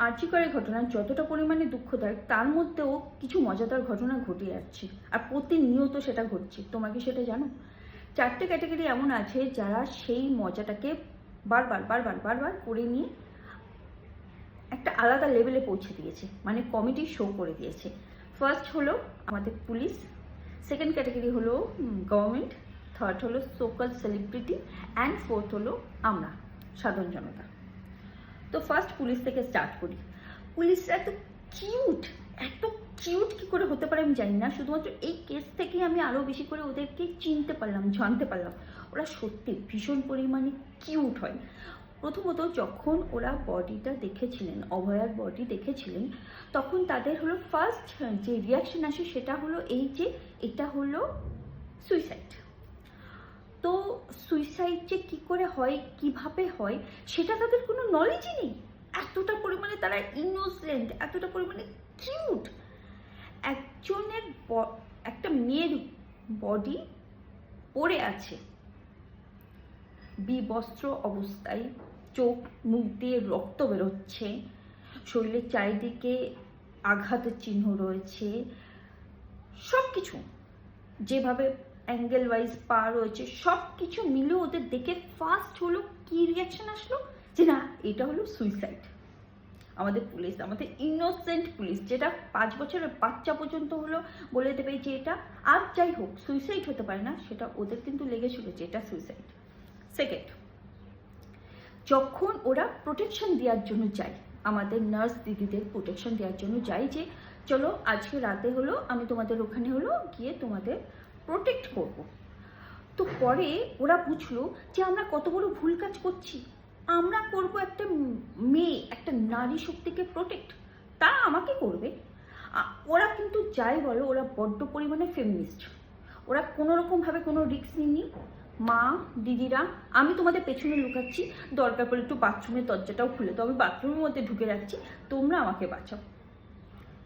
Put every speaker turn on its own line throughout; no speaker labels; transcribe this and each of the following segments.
আর্চিকরের ঘটনা যতটা পরিমাণে দুঃখদায়ক, তার মধ্যেও কিছু মজাদার ঘটনা ঘটে যাচ্ছে। আর প্রতিনিয়ত সেটা ঘটছে। তোমরা কি সেটা জানো? চারটে ক্যাটাগরি এমন আছে যারা সেই মজাটাকে বারবার বারবার বারবার করে নিয়ে একটা আলাদা লেভেলে পৌঁছে দিয়েছে। মানে কমিটি শো করে দিয়েছে। ফার্স্ট হলো আমাদের পুলিশ। সেকেন্ড ক্যাটাগরি হলো গভর্নমেন্ট থার্ড হলো সোকাল সেলিব্রিটি অ্যান্ড ফোর্থ হলো আমরা, সাধারণ জনতা। তো ফার্স্ট পুলিশ থেকে স্টার্ট করি। পুলিশরা এত কিউট এত কিউট কি করে হতে পারে আমি জানি না। শুধুমাত্র এই কেস থেকে আমি আরও বেশি করে ওদেরকে চিনতে পারলাম, জানতে পারলাম। ওরা সত্যি ভীষণ পরিমাণে কিউট হয়। প্রথমত যখন ওরা বডিটা দেখেছিলেন, অভয়ার বডি দেখেছিলেন, তখন তাদের হলো ফার্স্ট যে রিয়াকশন আসে সেটা হলো এই যে, এটা হলো সুইসাইড তো সুইসাইড যে কি করে হয়, কীভাবে হয়, সেটা তাদের কোনো নলেজই নেই। এতটা পরিমাণে তারা ইনোসেন্ট এতটা পরিমাণে কিউট একজনের একটা মেয়ের বডি পড়ে আছে। বিবস্ত্র অবস্থায় চোখ, মুখ দিয়ে রক্ত বেরোচ্ছে। শরীরের চারিদিকে আঘাতের চিহ্ন রয়েছে। সব কিছু যেভাবে অ্যাঙ্গেল ওয়াইজ পা রয়েছে সব কিছু মিলে ওদের দেখে ফার্স্ট হলো, কি রিয়াকশন আসলো? যে না, এটা হলো সুইসাইড আমাদের পুলিশ আমাদের ইনোসেন্ট পুলিশ যেটা পাঁচ বছরের বাচ্চা পর্যন্ত হলো বলে দেবে যে এটা। আর যাই হোক সুইসাইড হতে পারে না, সেটা ওদের কিন্তু লেগেছিল যে এটা সুইসাইড সেকেন্ড যখন ওরা প্রোটেকশন দেওয়ার জন্য যায়, আমাদের নার্স দিদিদের প্রোটেকশন দেওয়ার জন্য যায় যে, চলো, আজকে রাতে হলো, আমি তোমাদের ওখানে হলো গিয়ে তোমাদের প্রোটেক্ট করব। তো পরে ওরা বুঝলো যে আমরা কত বড় ভুল কাজ করছি। আমরা করব একটা মেয়ে, একটা নারী শক্তিকে প্রোটেক্ট তা আমাকে করবে। ওরা কিন্তু যাই বলো, ওরা বড্ড পরিমাণে ফেমিনিস্ট ওরা কোনো রকমভাবে কোনো রিস্ক নিইনি মা, দিদিরা, আমি তোমাদের পেছনে লুকাচ্ছি। দরকার পড়লে একটু বাথরুমের দরজাটাও খুলে তো আমি বাথরুমের মধ্যে ঢুকে রাখছি। তোমরা আমাকে বাঁচাও।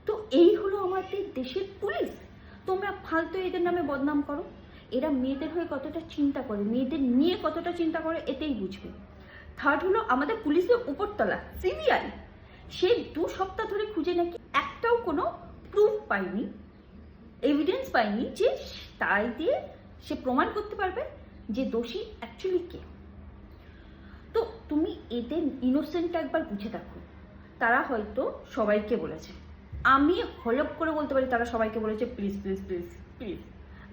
তো এই হলো আমাদের দেশের পুলিশ তোমরা ফালতু এদের নামে বদনাম করো। এরা মেয়েদের হয়ে কতটা চিন্তা করে, মেয়েদের নিয়ে কতটা চিন্তা করে এতেই বুঝবে। থার্ড হলো আমাদের পুলিশের উপরতলা, সিবিআই। সে দু সপ্তাহ ধরে খুঁজে নাকি একটাও কোনো প্রুফ পায়নি এভিডেন্স পায়নি যে তাই দিয়ে সে প্রমাণ করতে পারবে যে দোষী অ্যাকচুয়ালি কে। তো তুমি এদের ইনোসেন্টটা একবার বুঝে দেখো, তারা হয়তো সবাইকে বলেছে। আমি হলপ করে বলতে পারি, তারা সবাইকে বলেছে প্লিজ প্লিজ প্লিজ প্লিজ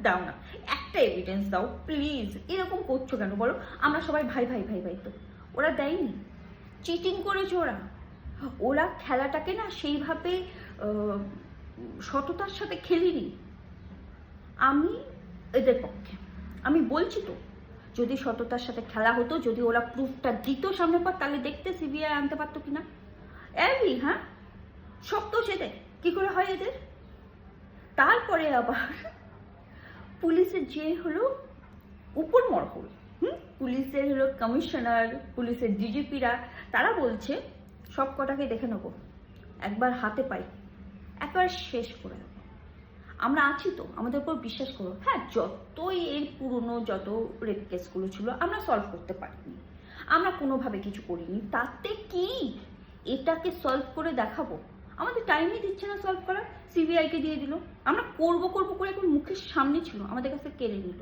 দাও না। একটা এভিডেন্স দাও প্লিজ এরকম করছ কেন বলো? আমরা সবাই ভাই ভাই ভাই ভাই তো। ওরা দেয়নি। চিটিং করেছে ওরা। ওরা খেলাটাকে না সেইভাবে সততার সাথে খেলিনি। আমি, এদের পক্ষে। আমি বলছি তো, যদি সততার সাথে খেলা হতো, যদি ওরা প্রুফটা দিত সামনে পর তাহলে দেখতে সিবিআই আনতে পারতো কিনা? এভি হ্যাঁ? সব তো এদের কি করে হয় এদের? তারপরে আবার পুলিশের যে হলো উপর মহল হুম? পুলিশের হলো কমিশনার, পুলিশের ডিজিপিরা, তারা বলছে, সব কটাকে দেখে নেব। একবার হাতে পাই, একবার শেষ করে দেবো আমরা আছি তো, আমাদের উপর বিশ্বাস করো। হ্যাঁ যতই এর পুরনো যত রেপ কেসগুলো ছিল, আমরা সলভ করতে পারিনি। আমরা কোনোভাবে কিছু করিনি। তাতে কি? এটাকে সলভ করে দেখাবো? আমাদের টাইমই দিচ্ছে না সলভ করার সিবিআইকে দিয়ে দিল। আমরা করব করব করে এখন মুখের সামনে ছিল, আমাদের কাছে কেড়ে নিল।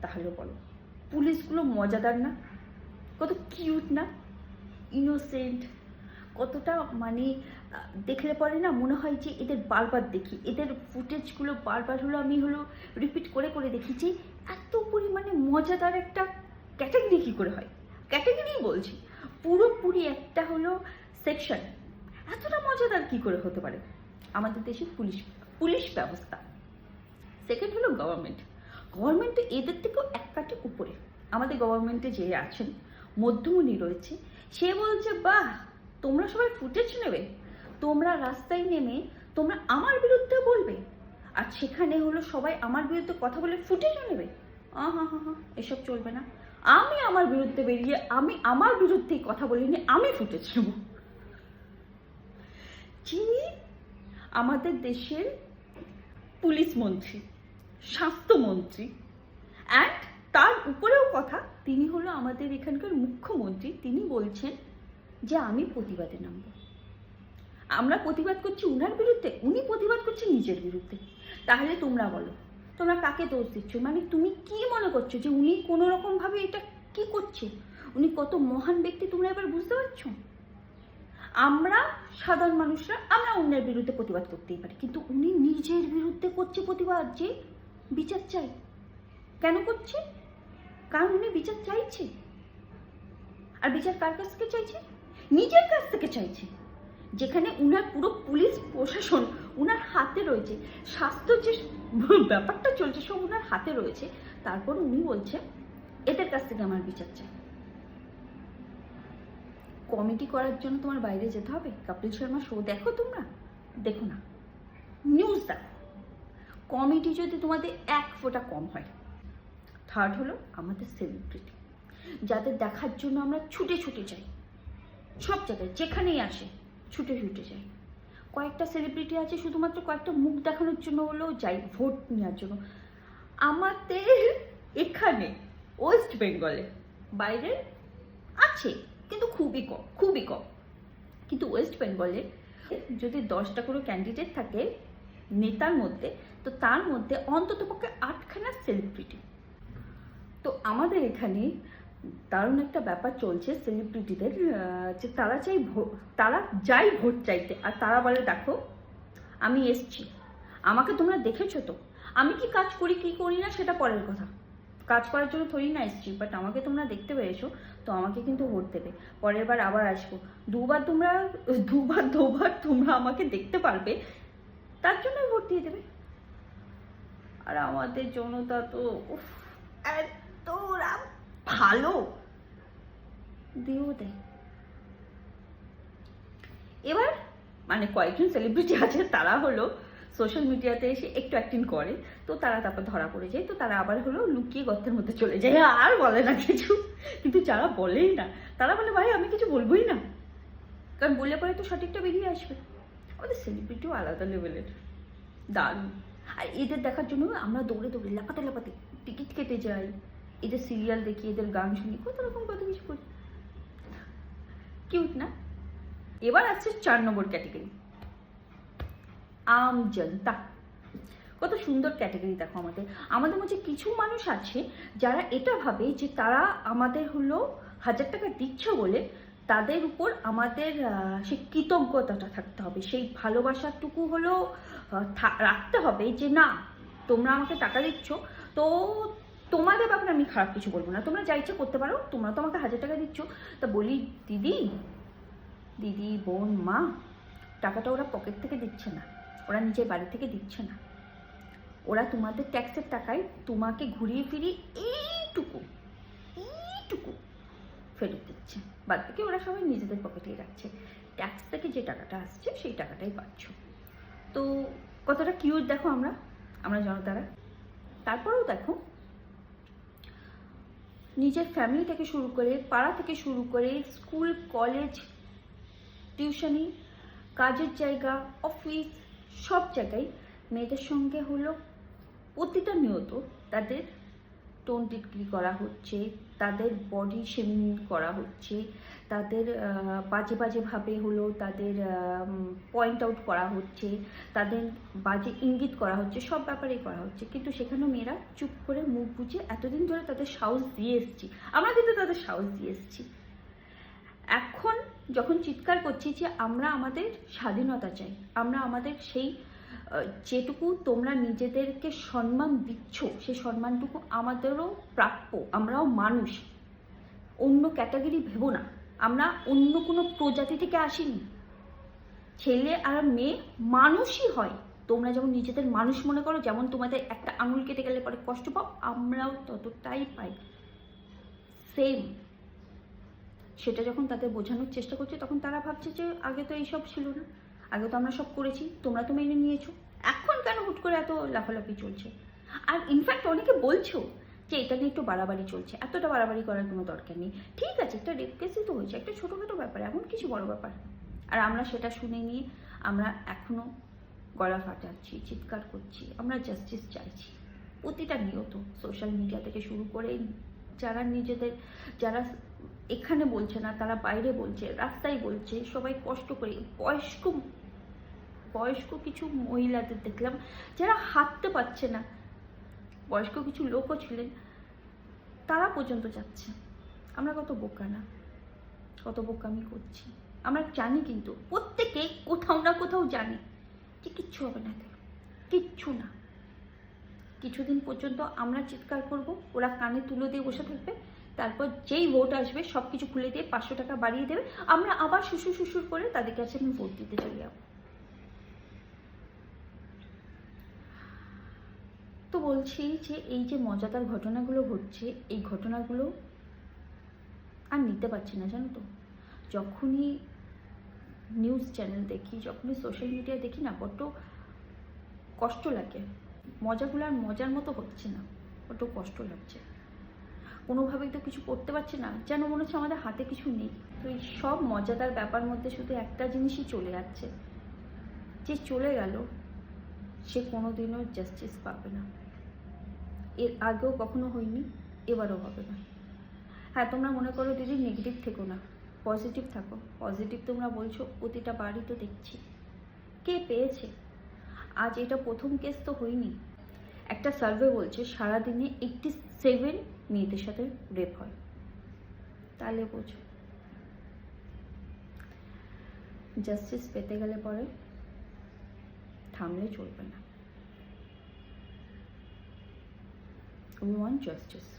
তাহলে বলো, পুলিশগুলো মজাদার না? কত কিউট না? ইনোসেন্ট কতটা মানে দেখলে পরে না মনে হয় যে এদের বারবার দেখি। এদের ফুটেজগুলো বারবার হলো, আমি হলো রিপিট করে করে দেখি যে এত পরিমাণে মজাদার একটা ক্যাটাগরি কী করে হয়? ক্যাটাগরি বলছি। পুরোপুরি একটা হলো সেকশন এতটা মজাদার কি করে হতে পারে? আমাদের দেশের পুলিশ পুলিশ ব্যবস্থা। সেকেন্ড হলো গভর্নমেন্ট গভর্নমেন্ট এদের থেকেও এক কাটে উপরে। আমাদের গভর্নমেন্টে যে আছেন, মধ্যমণি রয়েছে, সে বলছে, বাহ, তোমরা সবাই ফুটেজ নেবে। তোমরা রাস্তায় নেমে তোমরা আমার বিরুদ্ধে বলবে। আর সেখানে হলো সবাই আমার বিরুদ্ধে কথা বলে ফুটেজও নেবে। হা হা হা, এসব চলবে না। আমি আমার বিরুদ্ধে বেরিয়ে, আমি আমার বিরুদ্ধেই কথা বলিনি আমি ফুটেজ নেব। যিনি আমাদের দেশের পুলিশ মন্ত্রী স্বাস্থ্যমন্ত্রী অ্যান্ড তার উপরেও কথা, তিনি হলো আমাদের এখানকার মুখ্যমন্ত্রী। তিনি বলছেন যে, আমি প্রতিবাদে নামব। আমরা প্রতিবাদ করছি উনার বিরুদ্ধে, উনি প্রতিবাদ করছে নিজের বিরুদ্ধে। তাহলে তোমরা বলো, তোমরা কাকে দোষ দিচ্ছ? মানে তুমি কি মনে করছ যে, উনি কোনো রকম ভাবে এটা কি করছে? উনি কত মহান ব্যক্তি, তোমরা এবার বুঝতে পারছ? আমরা সাধারণ মানুষরা, আমরা অন্যের বিরুদ্ধে প্রতিবাদ করতেই পারি। কিন্তু উনি নিজের বিরুদ্ধে করছে প্রতিবাদ যে বিচার চাই। কেন করছে? কারণ উনি বিচার চাইছে। আর বিচার কার কাছ থেকে চাইছে? নিজের কাছ থেকে চাইছে। যেখানে উনার পুরো পুলিশ প্রশাসন উনার হাতে রয়েছে। স্বাস্থ্য যে ব্যাপারটা চলছে, সব উনার হাতে রয়েছে। তারপর উনি বলছে, এদের কাছ থেকে আমার বিচার চাই। কমেডি করার জন্য তোমার বাইরে যেতে হবে? কপিল শর্মা শো দেখো তোমরা? দেখো না। নিউজ দেখো কমেডি যদি তোমাদের এক ফোঁটা কম হয়। থার্ড হলো আমাদের সেলিব্রিটি যাদের দেখার জন্য আমরা ছুটে ছুটে যাই। সব জায়গায়, যেখানেই আসে, ছুটে ছুটে যাই। কয়েকটা সেলিব্রিটি আছে, শুধুমাত্র কয়েকটা মুখ দেখানোর জন্য হলেও যাই ভোট নেওয়ার জন্য। আমাদের এখানে ওয়েস্ট বেঙ্গলে বাইরে আছে। কিন্তু খুবই কম খুবই কম। কিন্তু ওয়েস্ট বেঙ্গলে যদি দশটা করে ক্যান্ডিডেট থাকে নেতার মধ্যে, তো তার মধ্যে অন্তত পক্ষে আটখানা সেলিব্রিটি তো আমাদের এখানে দারুণ একটা ব্যাপার চলছে সেলিব্রিটিদের যে তারা চাই তারা যাই ভোট চাইতে, আর তারা বলে, দেখো, আমি এসছি। আমাকে তোমরা দেখেছ তো? আমি কি কাজ করি, কি করি না, সেটা পরের কথা। কাজ করার জন্য থরি না এসছি বাট আমাকে তোমরা দেখতে পেরেছ, তো আমাকে কিন্তু ভোট দেবে। পরের বার আবার আসব। দুবার তোমরা, দুবার দুবার তোমরা আমাকে দেখতে পারবে, তার জন্য ভোট দিয়ে দেবে। আর আমাদের জনতা তো এত ভালো। দিয়েও দেয়। এবার মানে কয়েকজন সেলিব্রিটি আছে, তারা হলো সোশ্যাল মিডিয়াতে এসে একটু অ্যাক্টিং করে, তো তারা তারপর ধরা পড়ে যায়। তো তারা আবার হলো লুকিয়ে গর্তের মধ্যে চলে যায়। আর বলে না কিছু। কিন্তু যারা বলেই না, তারা বলে, ভাই, আমি কিছু বলবোই না। কারণ বললে পরে তো সঠিকটা বেরিয়ে আসবে। আমাদের সেলিব্রিটিও আলাদা লেভেলের দারুণ। আর এদের দেখার জন্য আমরা দৌড়ে দৌড়ে লাফাতে লাফাতে টিকিট কেটে যাই। এদের সিরিয়াল দেখি, এদের গান শুনি, কত রকম কত কিছু করি। কিউট না? এবার আসছে চার নম্বর ক্যাটেগরি আম জনতা কত সুন্দর ক্যাটাগরি দেখো আমাদের। আমাদের মধ্যে কিছু মানুষ আছে যারা এটা ভাবে যে তারা আমাদের হলো হাজার টাকা দিচ্ছে বলে তাদের উপর আমাদের সেই কৃতজ্ঞতাটা থাকতে হবে। সেই ভালোবাসাটুকু হলো রাখতে হবে যে না, তোমরা আমাকে টাকা দিচ্ছ, তো তোমাদের ব্যাপারে আমি খারাপ কিছু বলব না। তোমরা যা করতে পারো, তোমরা তো আমাকে হাজার টাকা দিচ্ছ। তা বলি, দিদি দিদি, বোন, মা, টাকাটা ওরা পকেট থেকে দিচ্ছে না। ওরা নিজের বাড়ি থেকে দিচ্ছে না। ওরা তোমাদের ট্যাক্সের টাকায় তোমাকে ঘুরিয়ে ফিরিয়ে এইটুকু এইটুকু ফেরত দিচ্ছে। বাদ থেকে ওরা সবাই নিজেদের পকেটেই রাখছে। ট্যাক্স থেকে যে টাকাটা আসছে, সেই টাকাটাই পাচ্ছ। তো কতটা কিউট দেখো আমরা আমরা জনতারা। তারপরেও দেখো, নিজের ফ্যামিলি থেকে শুরু করে, পাড়া থেকে শুরু করে স্কুল কলেজ টিউশনি কাজের জায়গা অফিস সব জায়গায় মেয়েদের সঙ্গে হলো প্রতিটা নিয়ত তাদের টোন টিটকিরি করা হচ্ছে, তাদের বডি শেমিং করা হচ্ছে, তাদের বাজে বাজেভাবে হলো তাদের পয়েন্ট আউট করা হচ্ছে, তাদের বাজে ইঙ্গিত করা হচ্ছে, সব ব্যাপারেই করা হচ্ছে। কিন্তু সেখানেও মেয়েরা চুপ করে মুখ বুঝে এতদিন ধরে তাদের সাহস দিয়ে এসেছি। আমরা কিন্তু তাদের সাহস দিয়ে এসেছি। এখন যখন চিৎকার করছি যে আমরা আমাদের স্বাধীনতা চাই, আমরা আমাদের সেই যেটুকু তোমরা নিজেদেরকে সম্মান দিচ্ছ সেই সম্মানটুকু আমাদেরও প্রাপ্য, আমরাও মানুষ। অন্য ক্যাটাগরি ভেবো না। আমরা অন্য কোনো প্রজাতি থেকে আসিনি। ছেলে আর মেয়ে মানুষই হয়। তোমরা যেমন নিজেদের মানুষ মনে করো, যেমন তোমাদের একটা আঙুল কেটে গেলে পরে কষ্ট পাও, আমরাও ততটাই পাই। সেম সেটা যখন তাদের বোঝানোর চেষ্টা করছে, তখন তারা ভাবছে যে আগে তো এইসব ছিল না। আগে তো আমরা সব করেছি, তোমরা তো মেনে নিয়েছো। এখন কেন হুট করে এত লাফালাফি চলছে? আর ইনফ্যাক্ট অনেকে বলছো যে এটা নিয়ে একটু বাড়াবাড়ি চলছে। এতটা বাড়াবাড়ি করার কোনো দরকার নেই। ঠিক আছে, একটা রেপ কেসই তো হয়েছে, একটা ছোটোখাটো ব্যাপার, এমন কিছু বড় ব্যাপার। আর আমরা সেটা শুনে নিয়ে আমরা এখনও গলা ফাটাচ্ছি, চিৎকার করছি, আমরা জাস্টিস চাইছি। প্রতিটা নিয়ত সোশ্যাল মিডিয়া থেকে শুরু করে যারা নিজেদের, যারা এখানে বলছে না, তারা বাইরে বলছে, রাস্তায় বলছে, সবাই কষ্ট করে। বয়স্ক বয়স্ক কিছু মহিলাদের দেখলাম, যারা হাঁটতে পারছে না, বয়স্ক কিছু লোকও ছিলেন, তারা পর্যন্ত যাচ্ছে। আমরা কত বোকা না, কত বোকামি করছি। আমরা জানি কিন্তু, প্রত্যেকে কোথাও না কোথাও জানি যে কিচ্ছু হবে না কিচ্ছু না। কিছুদিন পর্যন্ত আমরা চিৎকার করব, ওরা কানে তুলো দিয়ে বসে থাকবে তারপর যেই ভোট আসবে সব কিছু খুলে দিয়ে পাঁচশো টাকা বাড়িয়ে দেবে। আমরা আবার শ্বশুর শ্বশুর করে তাদের কাছে আমি ভোট দিতে চলে যাব। তো বলছি যে এই যে মজাদার ঘটনাগুলো ঘটছে, এই ঘটনাগুলো আর নিতে পারছি না, জানো তো। যখনই নিউজ চ্যানেল দেখি, যখনই সোশ্যাল মিডিয়া দেখি না, বড্ড কষ্ট লাগে। মজাগুলো আর মজার মতো হচ্ছে না, বড্ড কষ্ট লাগছে। কোনোভাবেই তো কিছু করতে পারছি না। যেন মনে হচ্ছে আমাদের হাতে কিছু নেই। তো এই সব মজাদার ব্যাপার মধ্যে শুধু একটা জিনিসই চলে যাচ্ছে। যে চলে গেল, সে কোনোদিনও জাস্টিস পাবে না। এর আগেও কখনো হয়নি, এবারও হবে না। হ্যাঁ তোমরা মনে করো দিদি নেগেটিভ থেকো না। পজিটিভ থাকো। পজিটিভ তোমরা বলছো, প্রতিটা বাড়ি তো দেখছি। কে পেয়েছে? আজ এটা প্রথম কেস তো হয়নি। একটা সার্ভে বলছে, সারাদিনে এইটটি সেভেন মেয়েদের সাথে রেপ হয়। তাহলে বোঝো। জাস্টিস পেতে গেলে পরে থামলে চলবে না। We want justice